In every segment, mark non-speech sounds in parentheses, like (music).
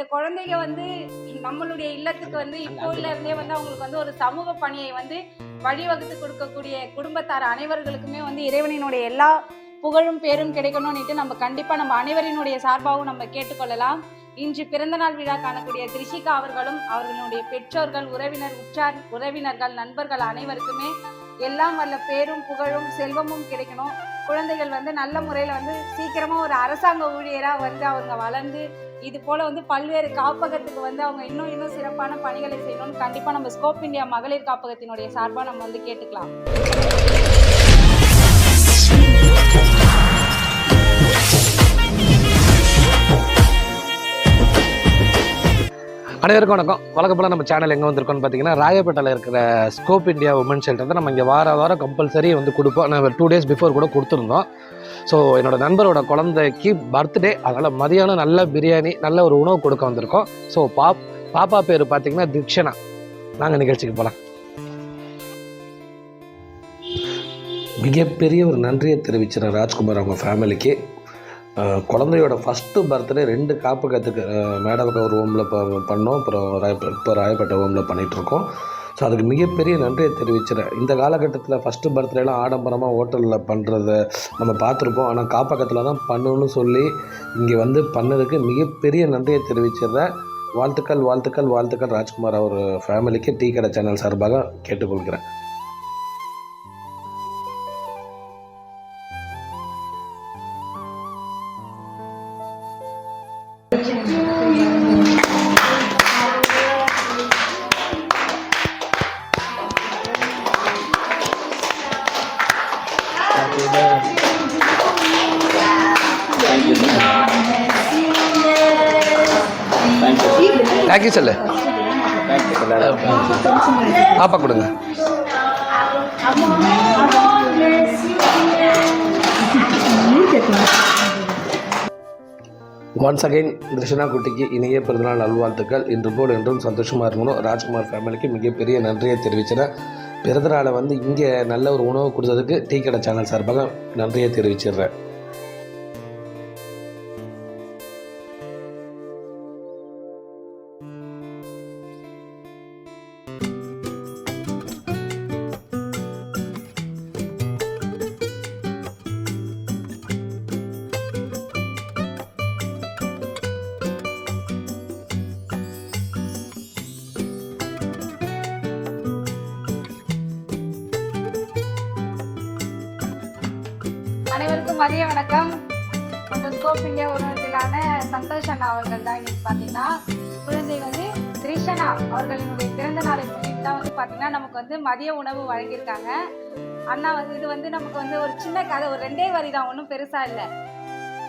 இந்த குழந்தைங்க வந்து நம்மளுடைய இல்லத்துக்கு வந்து இப்போல இருந்தே வந்து அவங்களுக்கு வந்து ஒரு சமூக பணியை வந்து வழிவகுத்து கொடுக்கக்கூடிய குடும்பத்தார் அனைவர்களுக்குமே வந்து இறைவனினுடைய எல்லா புகழும் பேரும் கிடைக்கணும்னுட்டு நம்ம கண்டிப்பா நம்ம அனைவரினுடைய சார்பாகவும் நம்ம கேட்டுக்கொள்ளலாம். இன்று பிறந்தநாள் விழா காணக்கூடிய திரிஷிகா அவர்களும் அவர்களுடைய பெற்றோர்கள் உறவினர் உற்றார் உறவினர்கள் நண்பர்கள் அனைவருக்குமே எல்லாம் வல்ல பேரும் புகழும் செல்வமும் கிடைக்கணும். குழந்தைகள் வந்து நல்ல முறையில் வந்து சீக்கிரமா ஒரு அரசாங்க ஊழியராக வந்து அவங்க வளர்ந்து இது போல வந்து பல்வேறு காப்பகத்துக்கு வந்து அவங்க இன்னும் இன்னும் சிறப்பான பணிகளை செய்யணும்னு கண்டிப்பாக நம்ம ஸ்கோப் இந்தியா மகளிர் காப்பகத்தினுடைய சார்பாக நம்ம வந்து கேட்டுக்கலாம். அனைவருக்கும் வணக்கம். வழக்கம் போல் நம்ம சேனல் எங்கே வந்திருக்கோம்னு பார்த்தீங்கன்னா ராயப்பேட்டையில் இருக்கிற ஸ்கோப் இந்தியா உமன் ஷெல்டர் தான் நம்ம இங்கே வார வாரம் கம்பல்சரி வந்து கொடுப்போம். நான் டூ டேஸ் பிஃபோர் கூட கொடுத்துருந்தோம். ஸோ என்னோட நண்பரோட குழந்தைக்கு பர்த்டே அதனால் மதியானம் நல்ல பிரியாணி நல்ல ஒரு உணவு கொடுக்க வந்திருக்கோம். ஸோ பாப் பாப்பா பேர் பார்த்தீங்கன்னா திக்ஷனா. நாங்கள் நிகழ்ச்சிக்கு போகலாம் மிகப்பெரிய ஒரு நன்றியை தெரிவிச்சிடறேன் ராஜ்குமார் அவங்க ஃபேமிலிக்கு குழந்தையோட ஃபஸ்ட்டு பர்த்டே ரெண்டு காப்பகத்துக்கு மேடவக்க ஒரு ஹோமில் பண்ணோம். அப்புறம் ராயப்ப இப்போ ராயப்பேட்டை ஹோமில் பண்ணிகிட்ருக்கோம் ஸோ அதுக்கு மிகப்பெரிய நன்றியை தெரிவிச்சிடறேன் இந்த காலகட்டத்தில் ஃபஸ்ட்டு பர்த்டேலாம் ஆடம்பரமாக ஹோட்டலில் பண்ணுறத நம்ம பார்த்துருப்போம். ஆனால் காப்பகத்தில் தான் பண்ணணும்னு சொல்லி இங்கே வந்து பண்ணதுக்கு மிகப்பெரிய நன்றியை தெரிவிச்சிடுறேன் வாழ்த்துக்கள் வாழ்த்துக்கள் வாழ்த்துக்கள் ராஜ்குமார் அவர் ஃபேமிலிக்கு டீ கடை சேனல் சார்பாக கேட்டுக்கொள்கிறேன். தேங்க்யூ சொல்லு பாப்பா கொடுங்க Thank you. Once again Krishna குட்டிக்கு இனிய பிறந்தநாள் நல்வாழ்த்துக்கள். இன்று போல் என்றும் சந்தோஷமாக இருக்கணும். ராஜ்குமார் ஃபேமிலிக்கு மிகப்பெரிய நன்றியை தெரிவிச்சிடறேன் பிறந்தநாளை வந்து இங்கே நல்ல ஒரு உணவு கொடுத்ததுக்கு டீ கடை சேனல் சார்பாக நன்றியை தெரிவிச்சிடுறேன் அனைவருக்கும் மதிய வணக்கம். நம்ம ஸ்கோப் இந்தியா உணவகத்திலான சந்தோஷ் அண்ணா அவர்கள் தான் இன்னைக்கு பார்த்தீங்கன்னா குழந்தை வந்து திரிஷனா அவர்களினுடைய பிறந்த நாளை முன்னிட்டு தான் வந்து பார்த்தீங்கன்னா நமக்கு வந்து மதிய உணவு வழங்கியிருக்காங்க. அண்ணா வந்து இது வந்து நமக்கு வந்து ஒரு சின்ன கதை ஒரு ரெண்டே வரி தான் ஒன்றும் பெருசாக இல்லை.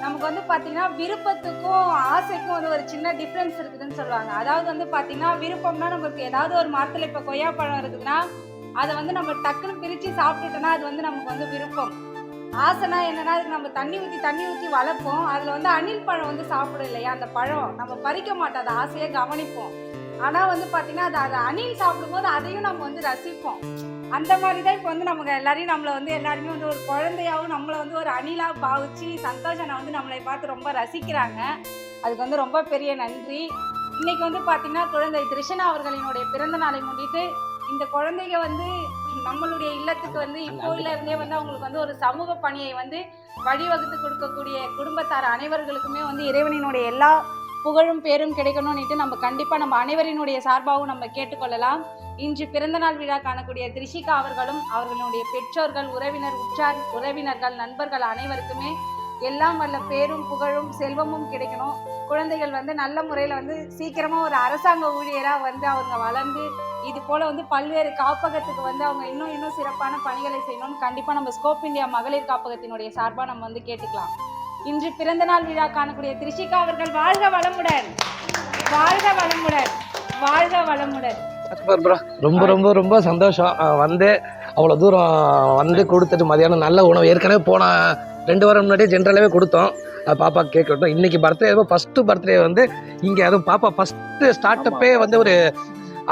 நமக்கு வந்து பார்த்தீங்கன்னா விருப்பத்துக்கும் ஆசைக்கும் வந்து ஒரு சின்ன டிஃப்ரென்ஸ் இருக்குதுன்னு சொல்லுவாங்க. அதாவது வந்து பார்த்தீங்கன்னா விருப்பம்னா நமக்கு ஏதாவது ஒரு மரத்தில் இப்போ கொய்யாப்பழம் இருக்குதுன்னா அதை வந்து நம்ம டக்குன்னு பிரித்து சாப்பிட்டுட்டோன்னா அது வந்து நமக்கு வந்து விருப்பம். ஆசைனா என்னன்னா அதுக்கு நம்ம தண்ணி ஊற்றி தண்ணி ஊற்றி வளர்ப்போம். அதில் வந்து அணில் பழம் வந்து சாப்பிடும் இல்லையா? அந்த பழம். நம்ம பறிக்க மாட்டோம். அதை ஆசையாக கவனிப்போம். ஆனால் வந்து பார்த்தீங்கன்னா அது அதை அணில் சாப்பிடும்போது அதையும் நம்ம வந்து ரசிப்போம். அந்த மாதிரி தான் இப்போ வந்து நமக்கு எல்லாரையும் நம்மளை வந்து எல்லாருமே வந்து ஒரு குழந்தையாகவும் நம்மளை வந்து ஒரு அணிலாக பாவிச்சு சந்தோஷனை வந்து நம்மளை பார்த்து ரொம்ப ரசிக்கிறாங்க. அதுக்கு வந்து ரொம்ப பெரிய நன்றி. இன்னைக்கு வந்து பார்த்தீங்கன்னா குழந்தை திருஷனா அவர்களினுடைய பிறந்த நாளை முன்னிட்டு இந்த குழந்தைங்க வந்து நம்மளுடைய இல்லத்துக்கு வந்து இப்போல இருந்தே வந்து அவங்களுக்கு வந்து ஒரு சமூக பணியை வந்து வழிவகுத்து கொடுக்கக்கூடிய குடும்பத்தார் அனைவர்களுக்குமே வந்து இறைவனினுடைய எல்லா புகழும் பேரும் கிடைக்கணும்னுட்டு நம்ம கண்டிப்பாக நம்ம அனைவரினுடைய சார்பாகவும் நம்ம கேட்டுக்கொள்ளலாம். இன்று பிறந்தநாள் விழா காணக்கூடிய திரிஷிகா அவர்களும் அவர்களுடைய பெற்றோர்கள் உறவினர் உற்றார் உறவினர்கள் நண்பர்கள் அனைவருக்குமே எல்லாம் வல்ல பேரும் புகழும் செல்வமும் கிடைக்கணும். குழந்தைகள் வந்து நல்ல முறையில் வந்து சீக்கிரமாக ஒரு அரசாங்க ஊழியராக வந்து அவங்க வளர்ந்து இது போல் வந்து பல்வேறு காப்பகத்துக்கு வந்து அவங்க இன்னும் இன்னும் சிறப்பான பணிகளை செய்யணும்னு கண்டிப்பாக நம்ம ஸ்கோப் இந்தியா மகளிர் காப்பகத்தினுடைய சார்பாக நம்ம வந்து கேட்டுக்கலாம். இன்று பிறந்தநாள் விழா காணக்கூடிய திரிஷிகா அவர்கள் வாழ்க வளமுடன். வாழ்க வளமுடன். வாழ்க வளமுடன். ப்ரோ ரொம்ப ரொம்ப ரொம்ப சந்தோஷம். வந்து அவ்வளோ தூரம் வந்து கொடுத்துட்டு மதியானம் நல்ல உணவு. ஏற்கனவே போன ரெண்டு வாரம் முன்னாடியே ஜென்ரலாகவே கொடுத்தோம். அது பாப்பா கேக் வெட்டோம். இன்னைக்கு பர்த்டே ஃபஸ்ட்டு பர்த்டே வந்து இங்கே அதுவும் பாப்பா ஃபஸ்ட்டு ஸ்டார்ட்டப்பே வந்து ஒரு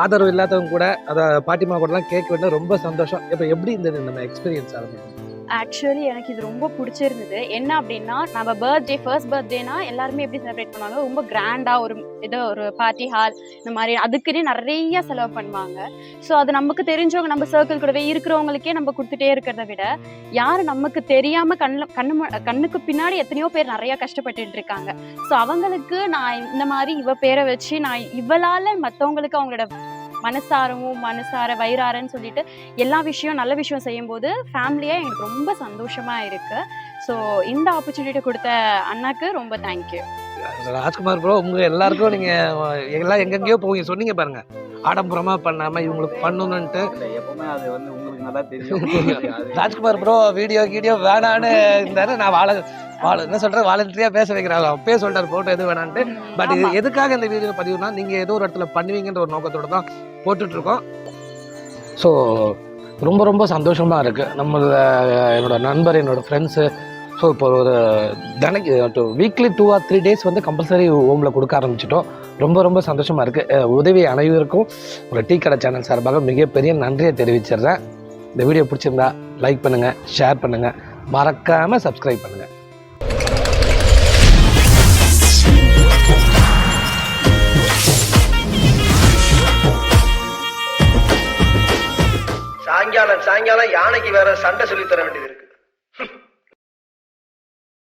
ஆதரவு இல்லாதவங்க கூட அதை பாட்டிமா கூடலாம் கேட்க வேண்டிய ரொம்ப சந்தோஷம். இப்போ எப்படி இருந்தது நம்ம எக்ஸ்பீரியன்ஸ் ஆகுது ஆக்சுவலி எனக்கு இது ரொம்ப பிடிச்சிருந்தது. என்ன அப்படின்னா நம்ம பர்த்டே ஃபர்ஸ்ட் பர்த்டேனா எல்லாருமே எப்படி செலிப்ரேட் பண்ணுவாங்க ரொம்ப கிராண்டாக ஒரு ஏதோ ஒரு பார்ட்டி ஹால் இந்த மாதிரி அதுக்குன்னே நிறைய செலவு பண்ணுவாங்க. ஸோ அது நமக்கு தெரிஞ்சவங்க நம்ம சர்க்கிள் கூடவே இருக்கிறவங்களுக்கே நம்ம கொடுத்துட்டே இருக்கிறத விட யார் நமக்கு தெரியாமல் கண்ணில் கண்ணு கண்ணுக்கு பின்னாடி எத்தனையோ பேர் நிறைய கஷ்டப்பட்டுட்டு இருக்காங்க. ஸோ அவங்களுக்கு நான் இந்த மாதிரி இவ பேரை வச்சு நான் இவளால் மற்றவங்களுக்கு அவங்களோட மனசாரவும் மனசார வயிறாரன்னு சொல்லிட்டு எல்லா விஷயம் நல்ல விஷயம் செய்யும்போது ஃபேமிலியாக எனக்கு ரொம்ப சந்தோஷமாக இருக்குது ஸோ இந்த ஆப்பர்ச்சுனிட்டி கொடுத்த அண்ணாக்கு ரொம்ப தேங்க்யூ ராஜ்குமார் ப்ரோ உங்க எல்லாருக்கும் நீங்க எல்லாம் எங்கெங்கேயோ போய் சொன்னீங்க பாருங்க. ஆடம்பரமா பண்ணாம இவங்களுக்கு பண்ணணும்னுட்டு. இல்ல எப்பவுமே அது வந்து உங்களுக்கு நல்லா தெரியும். (laughs) ராஜ்குமார் ப்ரோ வீடியோ கீடியோ வேணான்னு இருந்தாரு. நான் வாழ வாழ என்ன சொல்றேன் வாலண்டரியா பேச வைக்கிறாங்க அப்பயே சொல்லிட்டாரு போட்டோ எது வேணான்ட்டு. பட் இது எதுக்காக இந்த வீடியோ பதிவுனா நீங்க ஏதோ ஒரு இடத்துல பண்ணுவீங்கன்ற ஒரு நோக்கத்தோட தான் போட்டுட்ருக்கோம். ஸோ ரொம்ப ரொம்ப சந்தோஷமாக இருக்குது நம்ம என்னோடய நண்பர் என்னோடய ஃப்ரெண்ட்ஸு ஸோ இப்போ ஒரு தினைக்கு weekly two or three days வந்து கம்பல்சரி ஹோமில் கொடுக்க ஆரம்பிச்சிட்டோம். ரொம்ப ரொம்ப சந்தோஷமாக இருக்குது உதவி அனைவருக்கும் ஒரு டீ கடை சேனல் சார்பாக மிகப்பெரிய நன்றியை தெரிவிச்சிடுறேன். இந்த வீடியோ பிடிச்சிருந்தா லைக் பண்ணுங்கள் ஷேர் பண்ணுங்கள் மறக்காமல் சப்ஸ்கிரைப் பண்ணுங்கள் சாயங்காலம் யானைக்கு வேற சண்டை சொல்லி தர வேண்டியது இருக்கு.